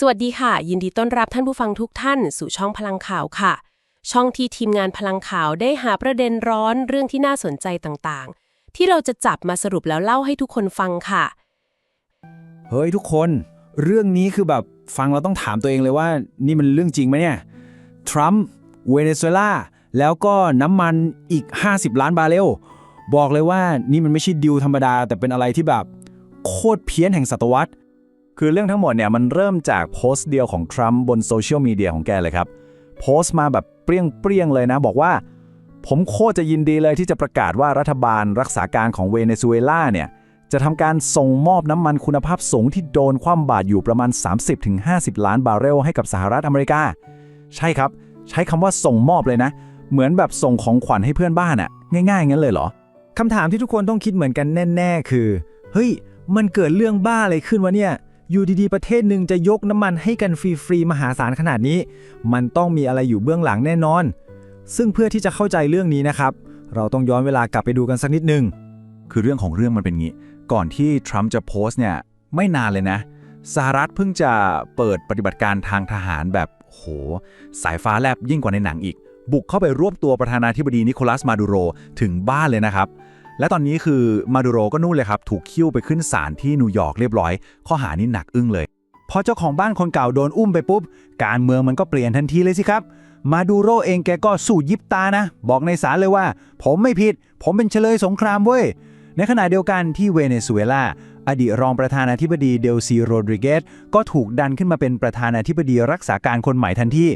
สวัสดีค่ะ ยินดีต้อนรับท่านผู้ฟังทุกท่าน สู่ช่องพลังข่าวค่ะ ช่องที่ทีมงานพลังข่าวได้หาประเด็นร้อนเรื่องที่น่าสนใจต่างๆ ที่เราจะจับมาสรุปแล้วเล่าให้ทุกคนฟังค่ะ เฮ้ยทุกคน เรื่องนี้คือแบบฟังเราต้องถามตัวเองเลยว่า นี่มันเรื่องจริงไหมเนี่ยทรัมป์เวเนซุเอลาแล้วก็น้ำมันอีก 50 ล้านบาร์เรลบอกเลยว่านี่มันไม่ใช่ดิวธรรมดา แต่เป็นอะไรที่แบบโคตรเพี้ยนแห่งศตวรรษ คือเรื่องทั้งหมดเนี่ยมันเริ่มจากโพสต์เดียวของทรัมป์บนโซเชียลมีเดียของแกเลยครับ โพสต์มาแบบเปรี้ยงๆเลยนะ บอกว่า ผมโคตรจะยินดีเลยที่จะประกาศว่ารัฐบาลรักษาการของเวเนซุเอลาเนี่ย จะทำการส่งมอบน้ำมันคุณภาพสูงที่โดนคว่ำบาตรอยู่ประมาณ 30-50 ล้านบาร์เรลให้กับสหรัฐอเมริกา ใช่ครับ ใช้คำว่าส่งมอบเลยนะ เหมือนแบบส่งของขวัญให้เพื่อนบ้านอะง่ายๆงั้นเลยเหรอคำถามที่ทุกคนต้องคิดเหมือนกันแน่ ๆ คือ เฮ้ย มันเกิดเรื่องบ้าอะไรขึ้นวะเนี่ย อยู่ดีๆ ประเทศหนึ่งจะยกน้ำมันให้กันฟรีๆ มหาศาลขนาดนี้ มันต้องมีอะไรอยู่เบื้องหลังแน่นอน ซึ่งเพื่อที่จะเข้าใจเรื่องนี้นะครับ เราต้องย้อนเวลากลับไปดูกันสักนิดหนึง คือเรื่องของเรื่องมันเป็นงี้ ก่อนที่ทรัมป์จะโพสต์เนี่ยไม่นานเลยนะสหรัฐเพิ่งจะเปิดปฏิบัติการทางทหารแบบโห สายฟ้าแลบยิ่งกว่าในหนังอีก บุกเข้าไปรวบตัวประธานาธิบดีนิโคลัสมาดูโรถึงบ้านเลยนะครับ และตอนนี้คือมาดูโรก็นู่นเลยครับ ถูกคิ้วไปขึ้นศาลที่นิวยอร์กเรียบร้อย ข้อหานี้หนักอึ้งเลย พอเจ้าของบ้านคนเก่าโดนอุ้มไปปุ๊บ การเมืองมันก็เปลี่ยนทันทีเลยสิครับ มาดูโรเองแกก็สู้ยิบตานะ บอกในศาลเลยว่า ผมไม่ผิด ผมเป็นเฉลยสงครามเว้ย ในขณะเดียวกันที่เวเนซุเอลาอดีตรองประธานาธิบดีเดลซีโรดริเกสก็ถูกดันขึ้นมาเป็นประธานาธิบดีรักษาการคนใหม่ทันที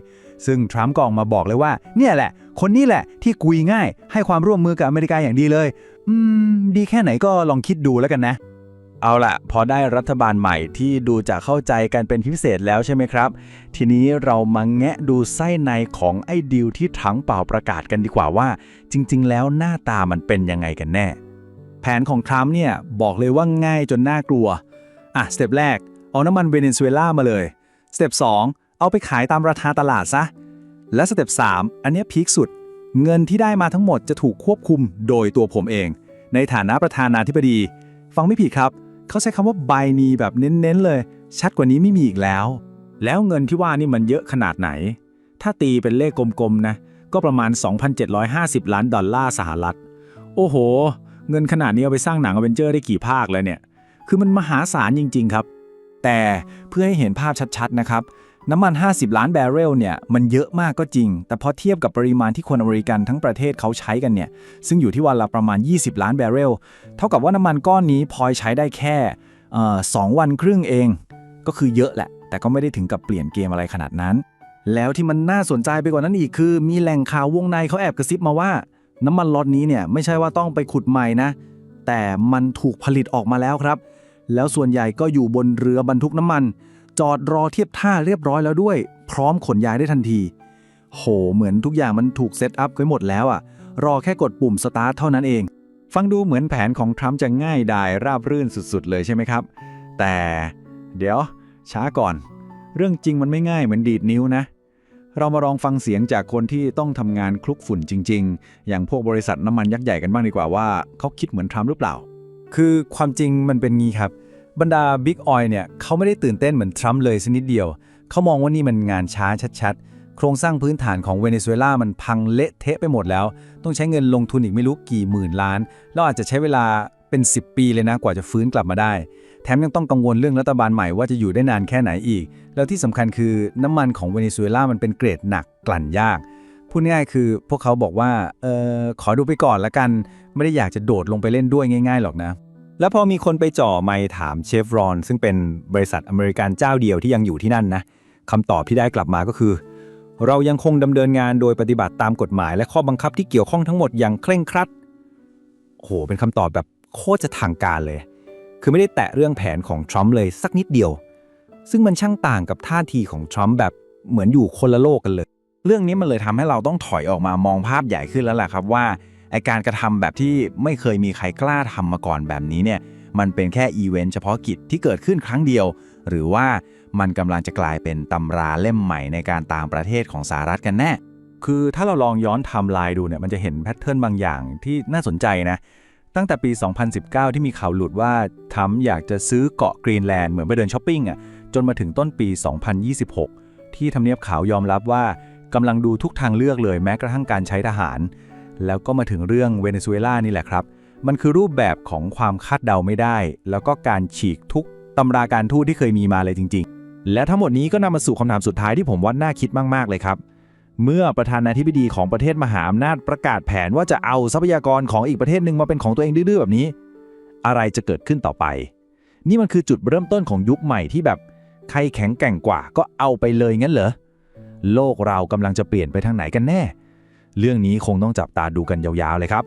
ซึ่งทรัมป์ก็ออกมาบอกเลยว่า เนี่ยแหละ คนนี้แหละที่กุยง่าย ให้ความร่วมมือกับอเมริกาอย่างดีเลย อืม ดีแค่ไหนก็ลองคิดดูแล้วกันนะ เอาล่ะ พอได้รัฐบาลใหม่ที่ดูจะเข้าใจกันเป็นพิเศษแล้วใช่ไหมครับ ทีนี้เรามาแงะดูไส้ในของไอ้ดีลที่ถังเป่าประกาศกันดีกว่าว่า จริง ๆ แล้วหน้าตามันเป็นยังไงกันแน่ แผนของทรัมป์เนี่ยบอกเลยว่าง่ายจนน่ากลัว อะสเต็ปแรก เอาน้ำมันเวเนซุเอลามาเลยสเต็ป2เอาไปขายตามราคาตลาดซะและสเต็ป3อันนี้พีคสุด เงินที่ได้มาทั้งหมดจะถูกควบคุมโดยตัวผมเอง ในฐานะประธานาธิบดี ฟังไม่ผิดครับ เขาใช้คำว่าบายนีแบบเน้นๆเลย ชัดกว่านี้ไม่มีอีกแล้ว แล้วเงินที่ว่านี่มันเยอะขนาดไหน ถ้าตีเป็นเลขกลมๆนะ ก็ประมาณ 2,750 ล้านดอลลาร์สหรัฐ โอ้โห เงินขนาดนี้เอาไปสร้างหนังอเวนเจอร์ได้กี่ภาคแล้วเนี่ย คือมันมหาศาลจริง ๆ ครับ แต่เพื่อให้เห็นภาพชัดๆนะครับ น้ำมัน 50 ล้านแบเรลเนี่ยมันเยอะมากก็จริง แต่พอเทียบกับปริมาณที่คนอเมริกันทั้งประเทศเขาใช้กันเนี่ยซึ่งอยู่ที่วันละประมาณ 20 ล้านแบเรลเท่ากับว่าน้ำมันก้อนนี้พลอยใช้ได้แค่สองวันครึ่งเอง ก็คือเยอะแหละ แต่ก็ไม่ได้ถึงกับเปลี่ยนเกมอะไรขนาดนั้น แล้วที่มันน่าสนใจไปกว่านั้นอีกคือ มีแหล่งข่าววงในเขาแอบกระซิบมาว่า น้ำมันล็อตนี้เนี่ยไม่ใช่ว่าต้องไปขุดใหม่นะ แต่มันถูกผลิตออกมาแล้วครับ แล้วส่วนใหญ่ก็อยู่บนเรือบรรทุกน้ำมัน จอดรอเทียบท่าเรียบร้อยแล้วด้วย พร้อมขนย้ายได้ทันที โห เหมือนทุกอย่างมันถูกเซตอัพไว้หมดแล้วอะรอแค่กดปุ่มสตาร์ทเท่านั้นเอง ฟังดูเหมือนแผนของทรัมป์จะง่ายดายราบรื่นสุดๆ เลยใช่ไหมครับ แต่เดี๋ยวช้าก่อน เรื่องจริงมันไม่ง่ายเหมือนดีดนิ้วนะ เรามาลองฟังเสียงจากคนที่ต้องทำงานคลุกฝุ่นจริง ๆ อย่างพวกบริษัทน้ำมันยักษ์ใหญ่กันบ้างดีกว่าว่าเขาคิดเหมือนทรัมป์หรือเปล่า คือความจริงมันเป็นงี้ครับ บรรดาบิ๊กออยเนี่ยเขาไม่ได้ตื่นเต้นเหมือนทรัมป์เลยสักนิดเดียว เขามองว่านี่มันงานช้าชัดๆ โครงสร้างพื้นฐานของเวเนซุเอลามันพังเละเทะไปหมดแล้ว ต้องใช้เงินลงทุนอีกไม่รู้กี่หมื่นล้าน แล้วอาจจะใช้เวลาเป็น 10 ปีเลยนะกว่าจะฟื้นกลับมาได้ แถมยังต้องกังวลเรื่องรัฐบาลใหม่ว่าจะอยู่ได้นานแค่ไหนอีก แล้วที่สำคัญคือน้ำมันของเวเนซุเอลามันเป็นเกรดหนักกลั่นยากพูดง่ายคือพวกเขาบอกว่าเออขอดูไปก่อนละกัน ไม่ได้อยากจะโดดลงไปเล่นด้วยง่าย ๆ หรอกนะ แล้วพอมีคนไปจ่อไมค์ถามเชฟรอน ซึ่งเป็นบริษัทอเมริกันเจ้าเดียวที่ยังอยู่ที่นั่นนะคำตอบที่ได้กลับมาก็คือ เรายังคงดำเนินงานโดยปฏิบัติตามกฎหมาย และข้อบังคับที่เกี่ยวข้องทั้งหมดอย่างเคร่งครัดโอ้โหเป็นคำตอบแบบโคตรจะทางการเลย คือไม่ได้แตะเรื่องแผนของทรัมป์เลยสักนิดเดียว ซึ่งมันช่างต่างกับท่าทีของทรัมป์แบบเหมือนอยู่คนละโลกกันเลย เรื่องนี้มันเลยทำให้เราต้องถอยออกมามองภาพใหญ่ขึ้นแล้วแหละครับว่า ไอการกระทำแบบที่ไม่เคยมีใครกล้าทำมาก่อนแบบนี้เนี่ยมันเป็นแค่อีเวนต์เฉพาะกิจที่เกิดขึ้นครั้งเดียว หรือว่ามันกำลังจะกลายเป็นตำราเล่มใหม่ในการต่างประเทศของสหรัฐกันแน่ คือถ้าเราลองย้อนไทม์ไลน์ดูเนี่ยมันจะเห็นแพทเทิร์นบางอย่างที่น่าสนใจนะ ตั้งแต่ปี 2019 ที่มีข่าวหลุดว่าทรัมอยากจะซื้อเกาะกรีนแลนด์เหมือนไปเดินช้อปปิ้งอะจนมาถึงต้นปี 2026 ที่ทำเนียบขาวยอมรับว่ากำลังดูทุกทางเลือกเลยแม้กระทั่งการใช้ทหาร แล้วก็มาถึงเรื่องเวเนซุเอลานี่แหละครับ มันคือรูปแบบของความคาดเดาไม่ได้ แล้วก็การฉีกทุกตำราการทูตที่เคยมีมาเลยจริง ๆ และทั้งหมดนี้ก็นำมาสู่คำถามสุดท้ายที่ผมว่าน่าคิดมากๆเลยครับ เมื่อประธานาธิบดีของประเทศมหาอำนาจประกาศแผนว่าจะเอาทรัพยากรของอีกประเทศหนึ่งมาเป็นของตัวเองดื้อๆแบบนี้ อะไรจะเกิดขึ้นต่อไป นี่มันคือจุดเริ่มต้นของยุคใหม่ที่แบบใครแข็งแกร่งกว่าก็เอาไปเลยงั้นเหรอโลกเรากำลังจะเปลี่ยนไปทางไหนกันแน่ เรื่องนี้คงต้องจับตาดูกันยาวๆเลยครับ